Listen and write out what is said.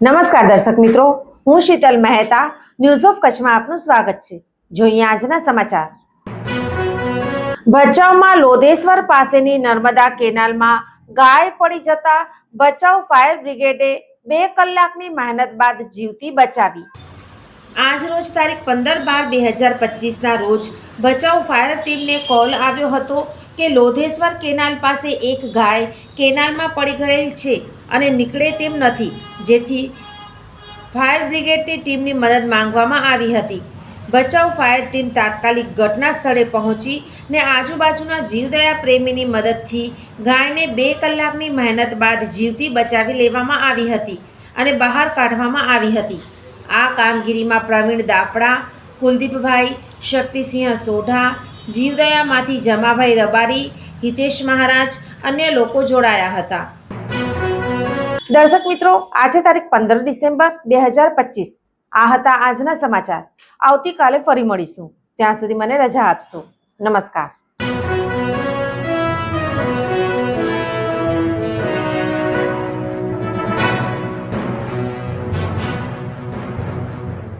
નમસ્કાર દર્શક મિત્રો, હું શીતલ મહેતા ન્યૂઝ ઓફ કચ્છમાં આપનું સ્વાગત છે. જોઈએ આજના સમાચાર. ભચાઉમાં લોધેશ્વર પાસેની નર્મદા કેનાલમાં ગાય પડી જતા ભચાઉ ફાયર બ્રિગેડે બે કલાકની મહેનત બાદ જીવતી બચાવી. આજ રોજ તારીખ પંદર બાર બે હજાર પચીસના રોજ ભચાઉ ફાયર ટીમને કોલ આવ્યો હતો કે લોધેશ્વર કેનાલ પાસે એક ગાય કેનાલમાં પડી ગયેલ છે. અને નીકળે તેમ નથી. જેથી ફાયર બ્રિગેડની ટીમની મદદ માંગવામાં આવી હતી. બચાવ ફાયર ટીમ તાત્કાલિક ઘટના સ્થળે પહોંચી ને આજુબાજુના જીવદયા પ્રેમીની મદદથી ગાયને બે કલાકની મહેનત બાદ જીવતી બચાવી લેવામાં આવી હતી અને બહાર કાઢવામાં આવી હતી. આ કામગીરીમાં પ્રવીણ દાફડા, કુલદીપભાઈ, શક્તિસિંહ સોઢા, જીવદયામાંથી જમાભાઈ રબારી, હિતેશ મહારાજ અન્ય લોકો જોડાયા હતા. દર્શક મિત્રો, આજે તારીખ પંદર ડિસેમ્બર બે હજાર પચીસ. આ હતા આજના સમાચાર. આવતીકાલે ફરી મળીશું. ત્યાં સુધી મને રજા આપશો. નમસ્કાર.